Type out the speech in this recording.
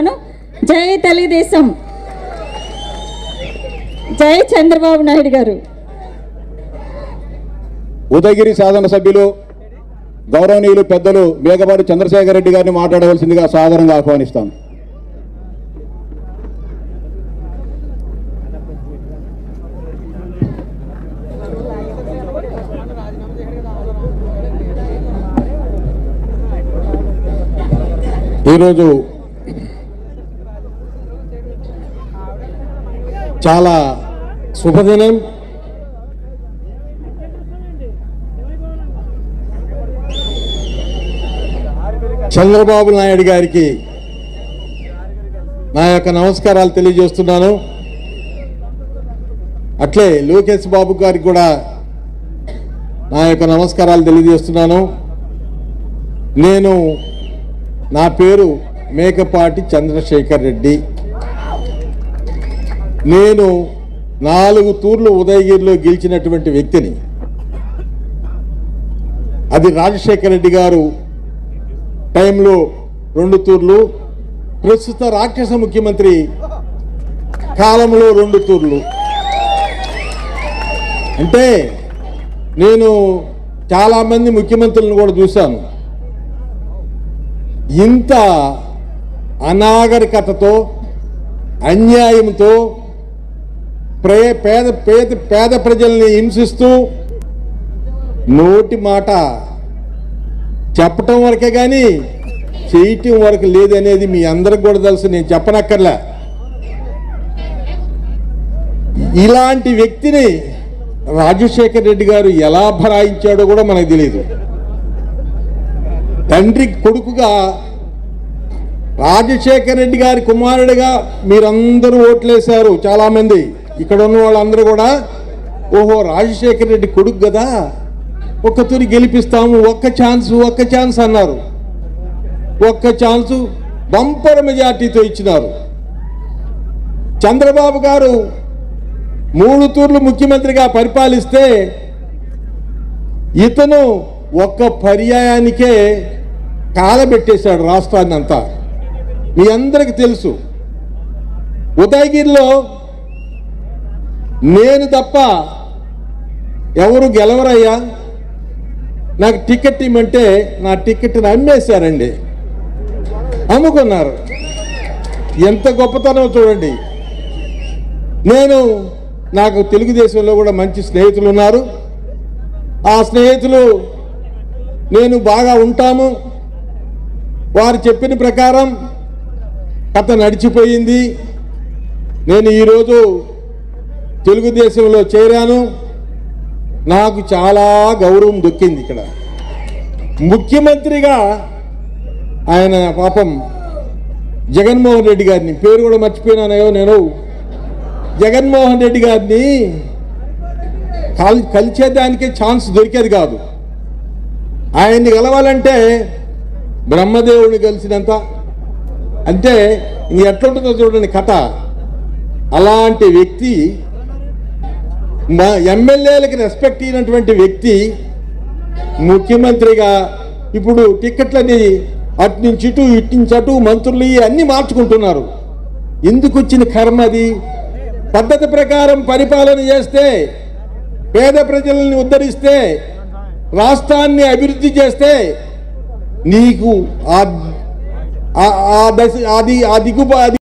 కోరుతున్నాను జై తెలుగుదేశం జై చంద్రబాబు నాయుడు గారు. ఉదయగిరి శాసనసభ్యులు గౌరవనీయులు పెద్దలు మేఘపాటి చంద్రశేఖర్ రెడ్డి గారిని మాట్లాడవలసిందిగా సాధారణంగా ఆహ్వానిస్తాను. ఈరోజు చాలా శుభదినం. చంద్రబాబు నాయుడు గారికి నా యొక్క నమస్కారాలు తెలియజేస్తున్నాను. అట్లే లోకేష్ బాబు గారికి కూడా నా యొక్క నమస్కారాలు తెలియజేస్తున్నాను. నేను నా పేరు మేకపాటి చంద్రశేఖర్ రెడ్డి. నేను నాలుగు తూర్లు ఉదయగిరిలో గెలిచినటువంటి వ్యక్తిని. అది రాజశేఖర రెడ్డి గారు టైంలో రెండు తూర్లు ప్రస్తుత రాక్షస ముఖ్యమంత్రి కాలంలో రెండు తూర్లు. అంటే నేను చాలామంది ముఖ్యమంత్రులను కూడా చూశాను. ఇంత అనాగరికతతో అన్యాయంతో ప్రే పేద పేద పేద ప్రజల్ని హింసిస్తూ నోటి మాట చెప్పటం వరకే కానీ చేయటం వరకు లేదనేది మీ అందరికి కూడా తెలుసు నేను చెప్పనక్కర్లే. ఇలాంటి వ్యక్తిని రాజశేఖర్ రెడ్డి గారు ఎలా భరాయించాడో కూడా మనకు తెలియదు తండ్రి కొడుకుగా రాజశేఖర్ రెడ్డి గారి కుమారుడిగా మీరందరూ ఓట్లేశారు చాలామంది. ఇక్కడ ఉన్న వాళ్ళందరూ కూడా ఓహో రాజశేఖర్ రెడ్డి కొడుకు కదా ఒక్క తూరి గెలిపిస్తాము ఒక్క ఛాన్స్ ఒక్క ఛాన్స్ అన్నారు. ఒక్క ఛాన్సు బంపర్ మెజార్టీతో ఇచ్చినారు. చంద్రబాబు గారు మూడు తూర్లు ముఖ్యమంత్రిగా పరిపాలిస్తే ఇతను ఒక్క పర్యాయానికే కాలబెట్టేశాడు రాష్ట్రాన్ని అంతా మీ అందరికి తెలుసు. ఉదయగిరిలో నేను తప్ప ఎవరు గెలవరయ్యా? నాకు టికెట్ ఇమ్మంటే నా టికెట్ని అమ్మేశారండి. అమ్ముకున్నారు. ఎంత గొప్పతనం చూడండి. నేను నాకు తెలుగుదేశంలో కూడా మంచి స్నేహితులు ఉన్నారు ఆ స్నేహితులు నేను బాగా ఉంటాము. వారు చెప్పిన ప్రకారం కథ నడిచిపోయింది. నేను ఈరోజు తెలుగుదేశంలో చేరాను. నాకు చాలా గౌరవం దొక్కింది ఇక్కడ. ముఖ్యమంత్రిగా ఆయన పాపం జగన్మోహన్ రెడ్డి గారిని పేరు కూడా మర్చిపోయినానయో నేను. జగన్మోహన్ రెడ్డి గారిని కల్ కలిచేదానికే ఛాన్స్ దొరికేది కాదు. ఆయన్ని కలవాలంటే బ్రహ్మదేవుడిని కలిసినంత. అంటే ఇంక ఎట్లుంటుందో చూడండి కథ. అలాంటి వ్యక్తి మా ఎమ్మెల్యేలకు రెస్పెక్ట్ ఇచ్చినటువంటి వ్యక్తి ముఖ్యమంత్రిగా ఇప్పుడు టిక్కెట్లని అటు నుంచి ఇటు ఇటు నుంచి అటు మంత్రులు ఇవి అన్నీ మార్చుకుంటున్నారు. ఎందుకు వచ్చిన కర్మ అది? పద్ధతి ప్రకారం పరిపాలన చేస్తే పేద ప్రజలని ఉద్ధరిస్తే రాష్ట్రాన్ని అభివృద్ధి చేస్తే నీకు ఆ దశ అది ఆ దిగుబ అది